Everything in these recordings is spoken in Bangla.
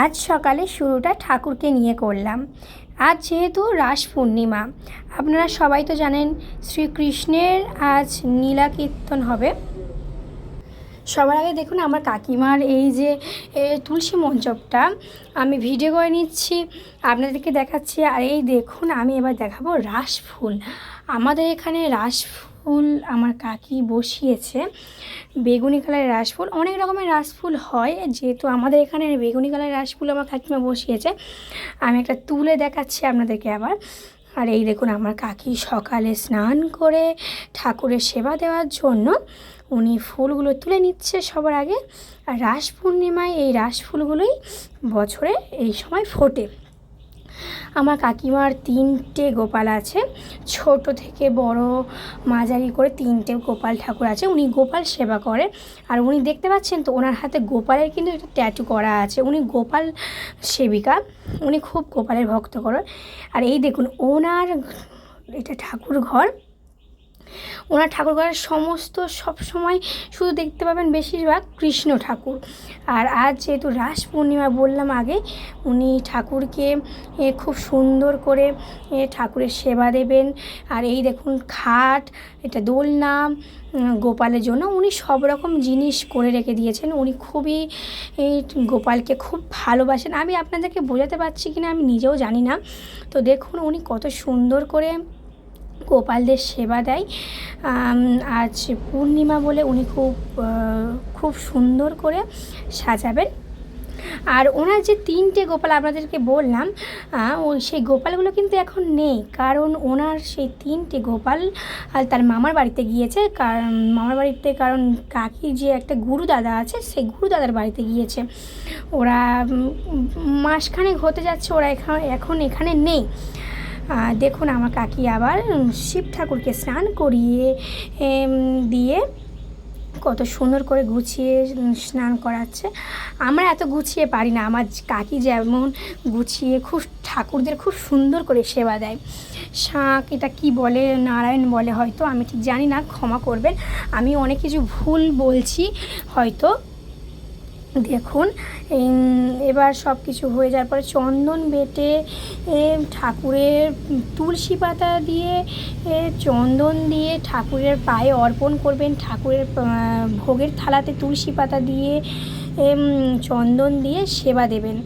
আজ সকালে শুরুটা ঠাকুরকে নিয়ে করলাম। আজ যেহেতু রাস পূর্ণিমা, আপনারা সবাই তো জানেন শ্রীকৃষ্ণের আজ নীলা কীর্তন হবে। সবার আগে দেখুন আমার কাকিমার এই যে তুলসী মঞ্চপটা। আমি ভিডিও করে নিচ্ছি, আপনাদেরকে দেখাচ্ছি। আর এই দেখুন, আমি এবার দেখাবো রাস ফুল। আমাদের এখানে রাস ফুল আমার কাকি বসিয়েছে। বেগুনি কালারের রাস ফুল, অনেক রকমের রাস ফুল হয়, যেহেতু আমাদের এখানে বেগুনি কালারের রাস ফুল আমার কাকিমা বসিয়েছে। আমি একটা তুলে দেখাচ্ছি আপনাদেরকে আবার। আর এই দেখুন আমার কাকি সকালে স্নান করে ঠাকুরের সেবা দেওয়ার জন্য উনি ফুলগুলো তুলে নিচ্ছে সবার আগে। আর রাস পূর্ণিমায় এই রাস ফুলগুলোই বছরে এই সময় ফোটে। আমার কাকিমার তিনটে গোপাল আছে, ছোট থেকে বড় মাঝারি করে তিনটে গোপাল ঠাকুর আছে, উনি গোপাল সেবা করে। আর উনি দেখতে পাচ্ছেন তো, ওনার হাতে গোপালের কিন্তু একটা ট্যাটু করা আছে, উনি গোপাল সেবিকা, উনি খুব গোপালের ভক্ত করেন আর এই দেখুন, ওনার এটা ঠাকুর ঘর ওনার ঠাকুর ঘরের সমস্ত সব সময় শুধু দেখতে পাবেন বেশিরভাগ কৃষ্ণ ঠাকুর। আর আজ যেহেতু রাস পূর্ণিমা বললাম আগে, উনি ঠাকুরকে খুব সুন্দর করে ঠাকুরের সেবা দেবেন। আর এই দেখুন খাট, এটা দোলনা গোপালের জন্য উনি সব রকম জিনিস করে রেখে দিয়েছেন। উনি খুবই গোপালকে খুব ভালোবাসেন। আমি আপনাদেরকে বোঝাতে পারছি কি না আমি নিজেও জানি না। তো দেখুন উনি কত সুন্দর করে গোপালদের সেবা দেয়। আজ পূর্ণিমা বলে উনি খুব খুব সুন্দর করে সাজাবেন। আর ওনার যে তিনটে গোপাল আপনাদেরকে বললাম ওই সেই গোপালগুলো কিন্তু এখন নেই, কারণ ওনার সেই তিনটে গোপাল তার মামার বাড়িতে গিয়েছে কারণ মামার বাড়িতে, কারণ কাকি যে একটা গুরু দাদা আছে, সেই গুরু দাদার বাড়িতে গিয়েছে। ওরা মাসখানেক হতে যাচ্ছে, ওরা এখন এখন এখানে নেই। দেখুন আমার কাকি আবার শিব ঠাকুরকে স্নান করিয়ে দিয়ে কত সুন্দর করে গুছিয়ে স্নান করাচ্ছে। আমরা এত গুছিয়ে পারি না, আমার কাকি যেমন গুছিয়ে খুব ঠাকুরদের খুব সুন্দর করে সেবা দেয়। শাঁখ এটা কি বলে, নারায়ণ বলে হয়তো, আমি ঠিক জানি না, ক্ষমা করবেন। আমি অনেক কিছু ভুল বলছি, হয়তো দেখুন এবার সব কিছু হয়ে যাওয়ার পরে চন্দন বেটে ঠাকুরের তুলসী পাতা দিয়ে চন্দন দিয়ে ঠাকুরের পায়ে অর্পণ করবেন। ঠাকুরের ভোগের থালাতে তুলসী পাতা দিয়ে চন্দন দিয়ে সেবা দেবেন।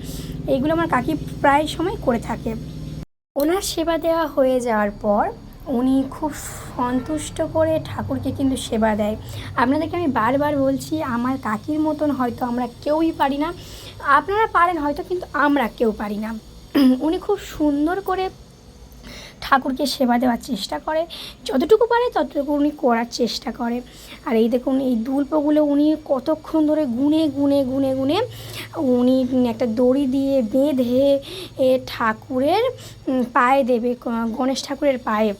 এইগুলো আমার কাকি প্রায় সময় করে থাকে। ওনার সেবা দেওয়া হয়ে যাওয়ার পর উনি খুব সন্তুষ্ট করে ঠাকুরকে কিন্তু সেবা দেয়। আপনাদেরকে আমি বারবার বলছি, আমার কাকির মতন হয়তো আমরা কেউই পারি না। আপনারা পারেন হয়তো, কিন্তু আমরা কেউ পারি না। উনি খুব সুন্দর করে ঠাকুরকে সেবা দেওয়ার চেষ্টা করে। যতটুকু পারে ততটুকু উনি করার চেষ্টা করে। আর এই দেখুন, এই দুল্পগুলো উনি কতক্ষণ ধরে গুনে গুনে গুনে গুনে উনি একটা দড়ি দিয়ে বেঁধে এ ঠাকুরের পায়ে দেবে গণেশ ঠাকুরের পায়ে।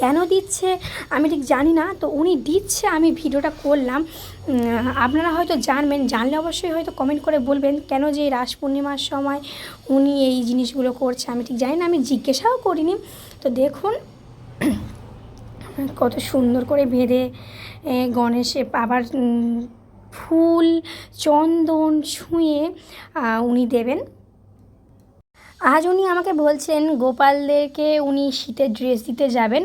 কেন দিচ্ছে আমি ঠিক জানি না। তো উনি দিচ্ছে, আমি ভিডিওটা করলাম। আপনারা হয়তো জানবেন, জানলে অবশ্যই হয়তো কমেন্ট করে বলবেন, কেন যে রাস পূর্ণিমার সময় উনি এই জিনিসগুলো করছে, আমি ঠিক জানি না, আমি জিজ্ঞাসাও করিনি। তো দেখুন, কত সুন্দর করে বেঁধে গণেশে আবার ফুল, চন্দন ছুঁয়ে উনি দেবেন। আজ উনি আমাকে বলছেন, গোপালদেরকে উনি শীতের ড্রেস দিতে যাবেন।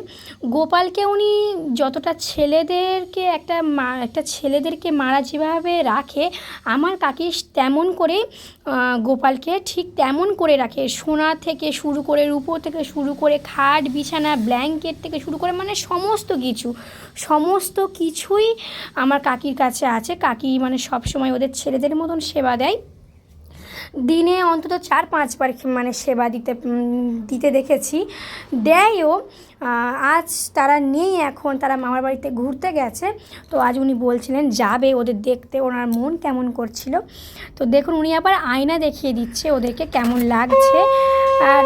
গোপালকে উনি যতটা ছেলেদেরকে একটা মা, একটা ছেলেদেরকে মারা যেভাবে রাখে, আমার কাকি তেমন করে গোপালকে ঠিক তেমন করে রাখে। সোনা থেকে শুরু করে, রূপো থেকে শুরু করে, খাট, বিছানা, ব্ল্যাঙ্কেট থেকে শুরু করে মানে সমস্ত কিছু, সমস্ত কিছুই আমার কাকির কাছে আছে। কাকি মানে সব সময় ওদের ছেলেদের মতন সেবা দেয়। দিনে অন্তত চার, পাঁচবার মানে সেবা দিতে দিতে দেখেছি। দেয়ও আজ তারা নেই এখন, তারা মামার বাড়িতে ঘুরতে গেছে। তো আজ উনি বলছিলেন, যাবে ওদের দেখতে, ওনার মন কেমন করছিল? তো দেখুন, উনি আবার আয়না দেখিয়ে দিচ্ছে ওদেরকে কেমন লাগছে। আর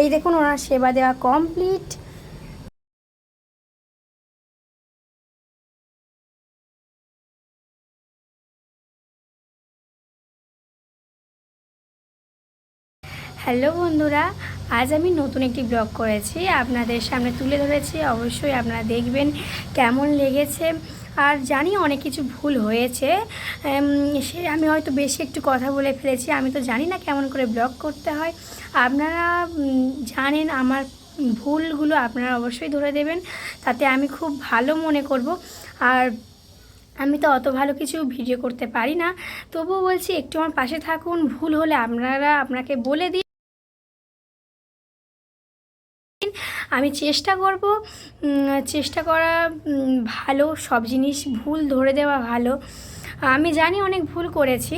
এই দেখুন, ওনার সেবা দেওয়া কমপ্লিট হ্যালো বন্ধুরা, আজ আমি নতুন একটি ব্লগ করেছি। আপনাদের সামনে তুলে ধরেছি। অবশ্যই আপনারা দেখবেন কেমন লেগেছে। আর জানি অনেক কিছু ভুল হয়েছে। সে আমি হয়তো বেশি একটু কথা বলে ফেলেছি। আমি তো জানি না কেমন করে ব্লগ করতে হয়। আপনারা জানেন আমার ভুলগুলো আপনারা অবশ্যই ধরে দেবেন। তাতে আমি খুব ভালো মনে করব। আর আমি তো অত ভালো কিছু ভিডিও করতে পারি না। তবুও বলছি একটু আমার পাশে থাকুন। ভুল হলে আপনারা, আপনাকে বলে দিন আমি চেষ্টা করব চেষ্টা করা ভালো, সব জিনিস ভুল ধরে দেওয়া ভালো। আমি জানি অনেক ভুল করেছি।